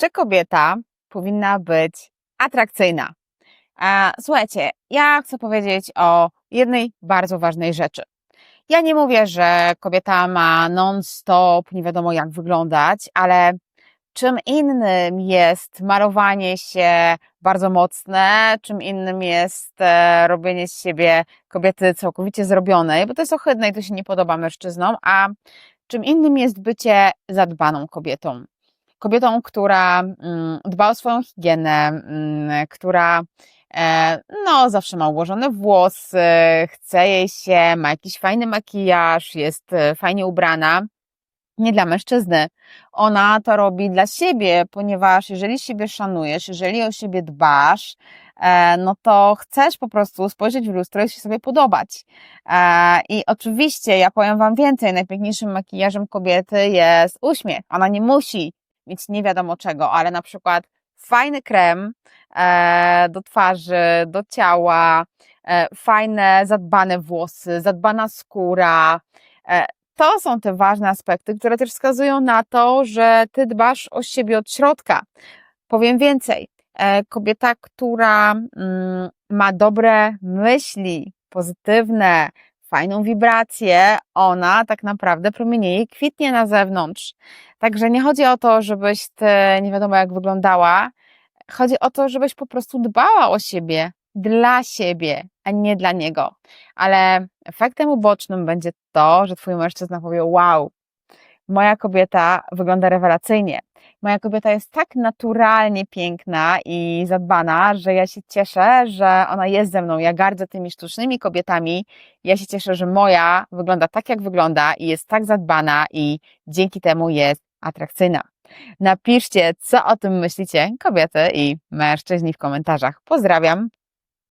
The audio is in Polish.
Czy kobieta powinna być atrakcyjna? Słuchajcie, ja chcę powiedzieć o jednej bardzo ważnej rzeczy. Ja nie mówię, że kobieta ma non-stop, nie wiadomo jak wyglądać, ale czym innym jest malowanie się bardzo mocne, czym innym jest e, robienie z siebie kobiety całkowicie zrobionej, bo to jest ohydne i to się nie podoba mężczyznom, a czym innym jest bycie zadbaną kobietą. Kobietą, która mm, dba o swoją higienę, mm, która e, no, zawsze ma ułożone włosy, chce jej się, ma jakiś fajny makijaż, jest e, fajnie ubrana. Nie dla mężczyzny. Ona to robi dla siebie, ponieważ jeżeli siebie szanujesz, jeżeli o siebie dbasz, e, no to chcesz po prostu spojrzeć w lustro i się sobie podobać. I oczywiście, ja powiem Wam więcej, najpiękniejszym makijażem kobiety jest uśmiech. Ona nie musi mieć nie wiadomo czego, ale na przykład fajny krem e, do twarzy, do ciała, e, fajne, zadbane włosy, zadbana skóra. E, to są te ważne aspekty, które też wskazują na to, że ty dbasz o siebie od środka. Powiem więcej. E, kobieta, która mm, ma dobre myśli, pozytywne, fajną wibrację, ona tak naprawdę promienieje i kwitnie na zewnątrz. Także nie chodzi o to, żebyś ty nie wiadomo jak wyglądała, chodzi o to, żebyś po prostu dbała o siebie, dla siebie, a nie dla niego. Ale efektem ubocznym będzie to, że twój mężczyzna powie: Wow, moja kobieta wygląda rewelacyjnie. Moja kobieta jest tak naturalnie piękna i zadbana, że ja się cieszę, że ona jest ze mną. Ja gardzę tymi sztucznymi kobietami. Ja się cieszę, że moja wygląda tak, jak wygląda i jest tak zadbana i dzięki temu jest atrakcyjna. Napiszcie, co o tym myślicie, kobiety i mężczyźni w komentarzach. Pozdrawiam.